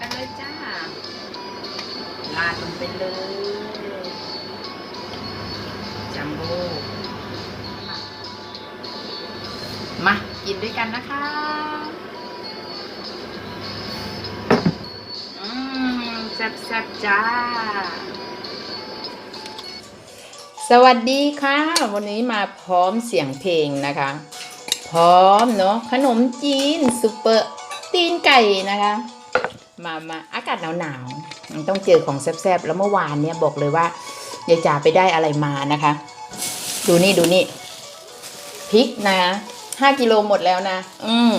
กันเลยจ้าลาดลงไปเลยจัมโบ้มากินด้วยกันนะคะอืมแซ่บๆจ้าสวัสดีค่ะ วันนี้มาพร้อมเสียงเพลงนะคะ พร้อมเนาะขนมจีนซุปเปอร์ตีนไก่นะคะ มามาอากาศหนาวๆมันต้องเจอของแซ่บๆแล้วเมื่อวานเนี่ยบอกเลยว่ายายจ๋าไปได้อะไรมานะคะ ดูนี่ดูนี่พริกนะห้ากิโลหมดแล้วนะ อืม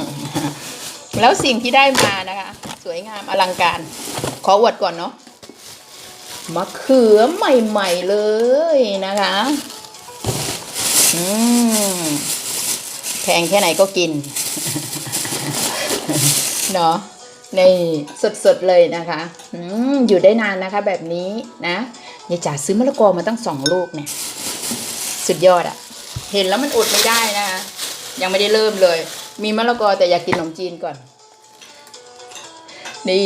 แล้วสิ่งที่ได้มานะคะ สวยงามอลังการ ขออวดก่อนเนาะมะเขือใหม่ๆเลยนะคะ อืมแพงแค่ไหนก็กิน เนาะ นี่สดๆเลยนะคะอืมอยู่ได้นานนะคะแบบนี้นะยายจ๋าซื้อมะละกอมาตั้งสองลูกเนี่ย สุดยอดอะเห็นแล้วมันอดไม่ได้นะคะ ยังไม่ได้เริ่มเลย มีมะละกอแต่อยากกินขนมจีนก่อน นี่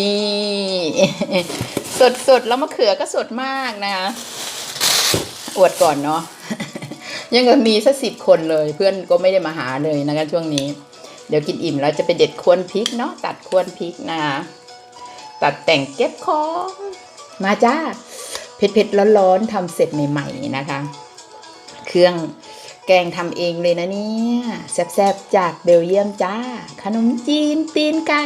สดสดๆแล้วมะเขือก็สดมากนะคะอวดก่อนเนาะยังก็มีสักสิบคนเลย เพื่อนก็ไม่ได้มาหาเลยนะคะช่วงนี้ เดี๋ยวกินอิ่มแล้วจะไปเด็ดควรพริกเนาะตัดควรพริกนะคะตัดแต่งเก็บของมาจ้าเผ็ดๆร้อนๆทำเสร็จใหม่ๆนะคะ เครื่องแกงทำเองเลยนะเนี่ยแซ่บๆจากเบลเยียมจ้า ขนมจีนตีนไก่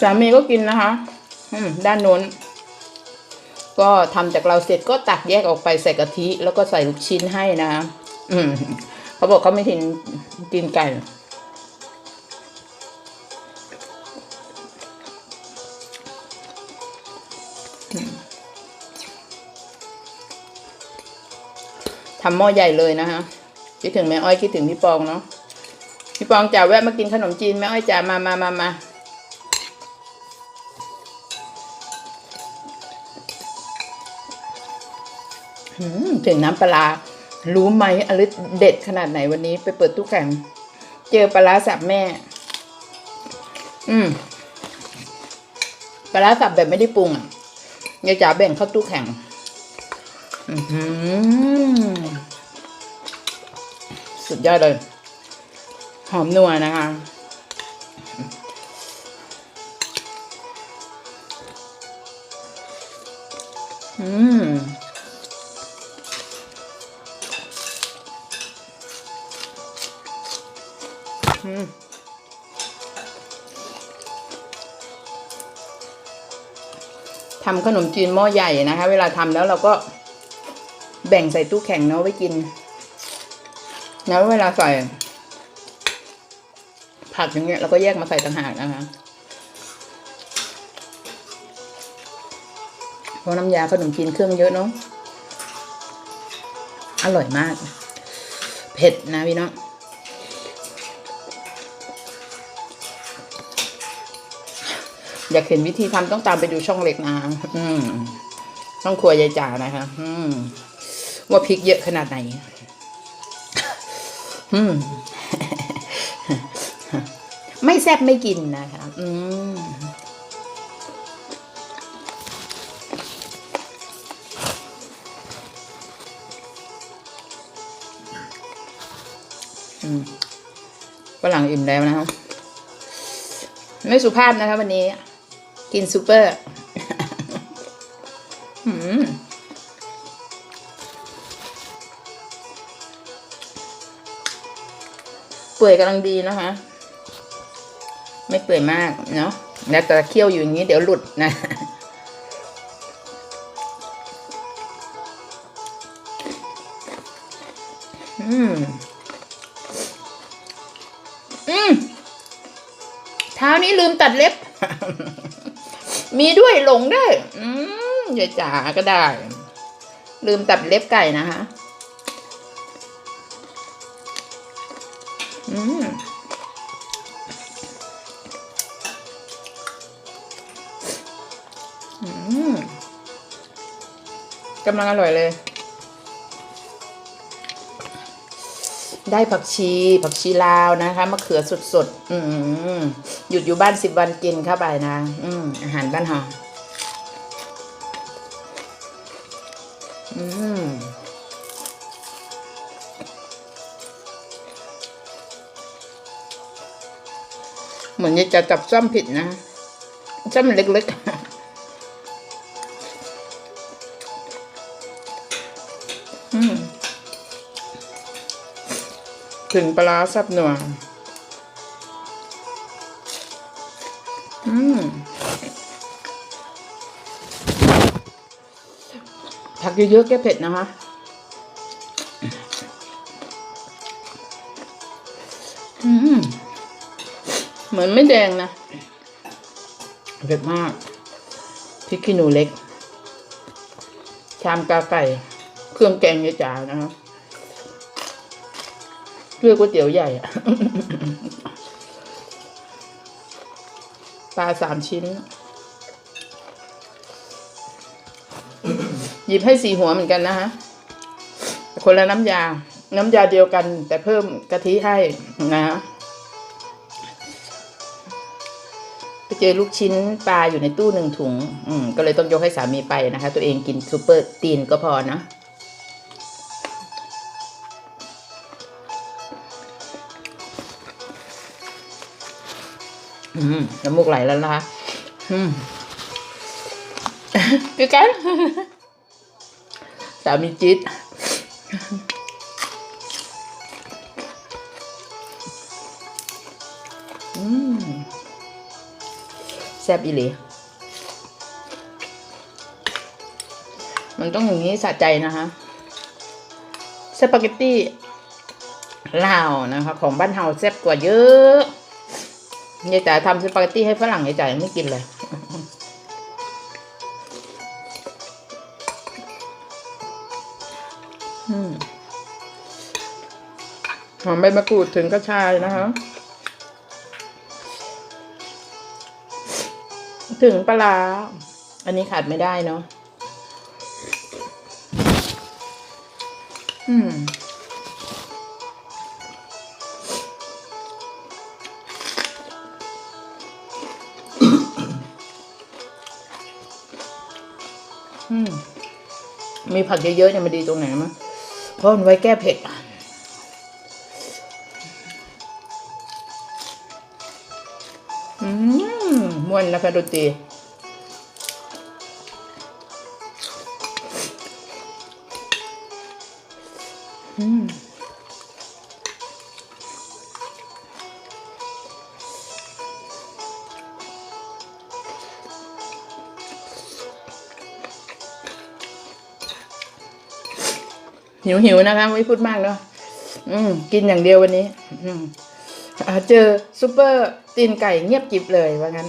สามีก็กินนะคะด้านโน้น ก็ทำจากเราเสร็จก็ตักแยกออกไปใส่กะทิ แล้วก็ใส่ลูกชิ้นให้นะคะเขาบอกเขาไม่ทิ้งกินไก่ทำหม้อใหญ่เลยนะคะคิดถึงแม่อ้อยคิดถึงพี่ปองเนาะ พี่ปองจ๋าแวะมากินขนมจีนแม่อ้อยจ๋ามามามามาถึงน้ำปลา รู้ไหมอลิสเด็ดขนาดไหนวันนี้ไปเปิดตู้แข่ง เจอปลาสับแม่ อืมปลาสับแบบไม่ได้ปรุงอะยายจ๋าแบ่งเข้าตู้แข่ง อืสุดยอดเลย หอมนัวนะคะ อืมอืมทำขนมจีนหม้อใหญ่นะคะ เวลาทำแล้วเราก็แบ่งใส่ตู้แข็งเนาะไว้กิน แล้วเวลาใส่ ผักอย่างเงี้ยเราก็แยกมาใส่ต่างหากนะคะเพราะน้ำยาขนมจีนเครื่องเยอะเนาะอร่อยมาก เผ็ดนะพี่น้องอยากเห็นวิธีทำต้องตามไปดูช่องเล็กนะอืมช่องครัวยายจ๋านะคะอืมว่าพริกเยอะขนาดไหน อืมไม่ แซ่บไม่กินนะคะอืมฝรั่งอิ่มแล้วนะครับ ไม่สุภาพนะคะวันนี้ กินซูเปอร์อืมเปื่อยกำลังดีนะคะ ไม่เปื่อยมากเนาะแล้วแต่เคี่ยวอยู่อย่างนี้เดี๋ยวหลุดนะอืมอืมเท้านี้ลืมตัดเล็บ มีด้วยหลงได้วย อืมยายจ๋าก็ได้ ลืมตัดเล็บไก่นะคะ กำลังอร่อยเลย ได้ผักชี ผักชีลาวนะคะมะเขือสดๆ อืมหยุดอยู่บ้านสิบวันกินเข้าไปนะ อืมอาหารบ้านเฮาอืมเหมือนจะจับซ่อมผิดนะซ่อมเล็กๆ ถึงปลาร้าสับหนัวอืมผักเยอะๆแก้เผ็ดนะคะอืมเหมือนไม่แดงนะเผ็ดมากพริกขี้หนูเล็ก ชามกาไก่ เครื่องแกงเยอะจ๋านะคะ ด้วยก๋วยเตี๋ยวใหญ่อะปลาสามชิ้น หยิบให้สี่หัวเหมือนกันนะฮะ คนละน้ำยา น้ำยาเดียวกัน แต่เพิ่มกะทิให้นะฮะไปเจอลูกชิ้นปลาอยู่ในตู้หนึ่งถุง อืม ก็เลยต้องยกให้สามีไปนะคะ ตัวเองกินซูเปอร์ตีนก็พอนะ น้ำมูกไหลแล้วนะคะอืมคือกันสามีจิตอืมแซ่บอีหลีมันต้องอย่างนี้สะใจนะคะสปาเกตตี้ลาวนะคะ ของบ้านเฮาแซ่บกว่าเยอะ ยายจ๋าทำสปาเกตตี้ให้ฝรั่งยายจ๋ายังไม่กินเลย หอมใบมะกรูดถึงกระชายนะคะ ถึงปลาร้าอันนี้ขาดไม่ได้เนาะ อืม มีผักเยอะๆเนี่ยมันดีตรงไหนมั้งเพราะมันไว้แก้เผ็ดอืมม่วนนะคะดนตรีอืม หิวหิวนะคะไม่พูดมากเนาะอืมกินอย่างเดียววันนี้ อืมเจอซูเปอร์ตีนไก่เงียบกิบเลยว่างั้น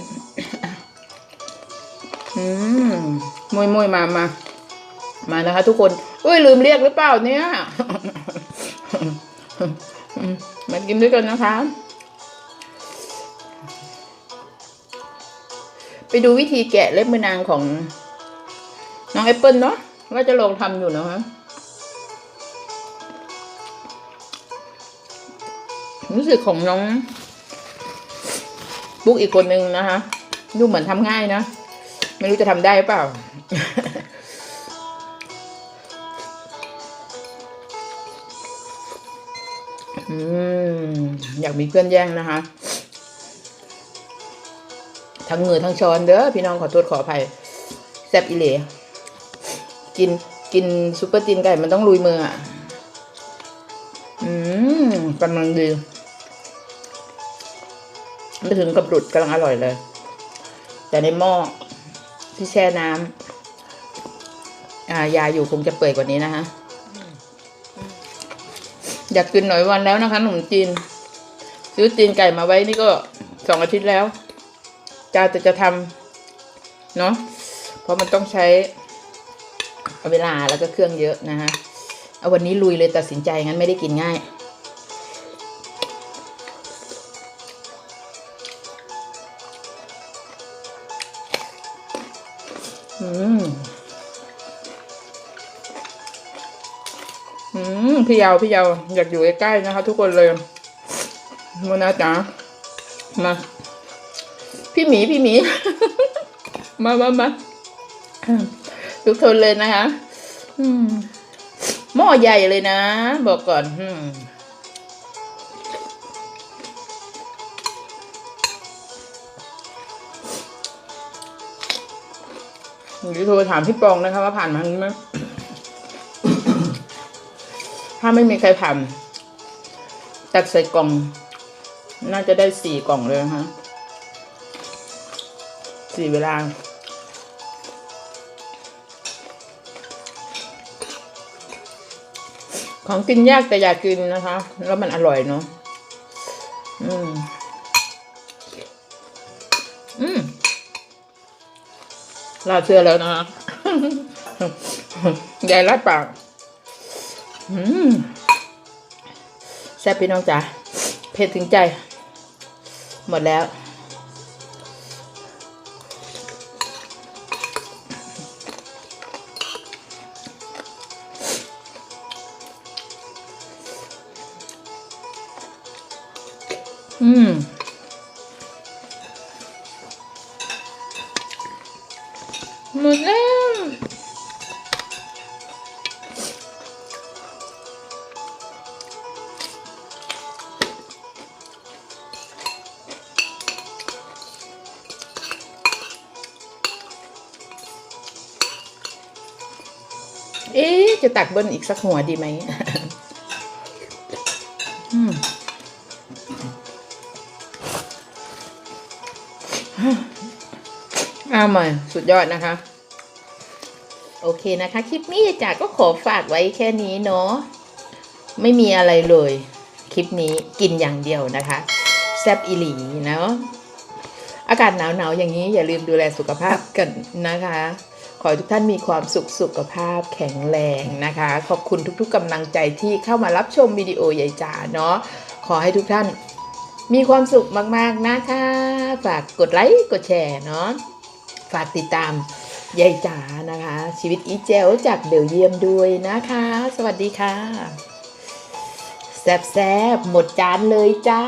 อืมมวยมวยมามามานะคะ ทุกคนอุ้ยลืมเรียกหรือเปล่าเนี่ยมมากินด้วยกันนะคะ ไปดูวิธีแกะเล็บมือนางของน้องแอปเปิลเนาะว่าจะลองทำอยู่นะคะ รู้สึกของน้องบุ๊กอีกคนนึงนะคะดูเหมือนทำง่ายนะ ไม่รู้จะทำได้หรือเปล่า อืม อยากมีเพื่อนแย่งนะคะ ทั้งมือทั้งช้อนเด้อพี่น้องขอโทษขออภัยแซบอีเหลกินกินซุปเปอร์ตีนไก่มันต้องลุยมืออะ อืมกำลังดี ไม่ถึงกับหลุดกำลังอร่อยเลย แต่ในหม้อที่แช่น้ำอ่ายาอยู่คงจะเปื่อยกว่านี้นะคะอยากกินหน่อยวันแล้วนะคะหนุ่มจีน ซื้อตีนไก่มาไว้นี่ก็สองอาทิตย์แล้วจ้าจะจะทำเนาะเพราะมันต้องใช้เวลาแล้วก็เครื่องเยอะนะคะเอาวันนี้ลุยเลยตัดสินใจงั้นไม่ได้กินง่าย อืมอืมพี่ยาวพี่ยาวอยากอยู่ใกล้ๆนะคะ ทุกคนเลยโมนาจ๋ามา พี่หมีพี่หมี มามามาทุกคนเลยนะคะหม้อใหญ่เลยนะ บอกก่อน อืม หรือโทรถามพี่ปองนะคะว่าผ่านมาทางนี้ไหมถ้าไม่มีใครผ่านตัดใส่กล่อง น่าจะได้สี่กล่องเลยนะคะสี่เวลาของกินยากแต่อยากกินนะคะ แล้วมันอร่อยเนาะ อืม ลาเชื่อแล้วนะยายรัดปากแซ่บพี่น้องจ๋าเผ็ดถึงใจ หมดแล้ว หมดแล้วเอ๊ะจะตักเบิ้ลอีกสักหัวดีไหม อ้าวใหม่สุดยอดนะคะ โอเคนะคะ คลิปนี้จ๋าก็ขอฝากไว้แค่นี้เนาะไม่มีอะไรเลย คลิปนี้กินอย่างเดียวนะคะแซบอีหลีเนาะอากาศหนาวๆอย่างนี้อย่าลืมดูแลสุขภาพกันนะคะ ขอให้ทุกท่านมีความสุขสุขภาพแข็งแรงนะคะ ขอบคุณทุกๆกำลังใจที่เข้ามารับชมวิดีโอยายจ๋าเนาะขอให้ทุกท่านมีความสุขมากๆนะคะ ฝากกดไลค์ กดแชร์เนาะ ฝากติดตามยายจ๋านะคะ ชีวิตอีเจลจากเบลเยียมด้วยนะคะ สวัสดีค่ะ แซบแซบหมดจานเลยจ้า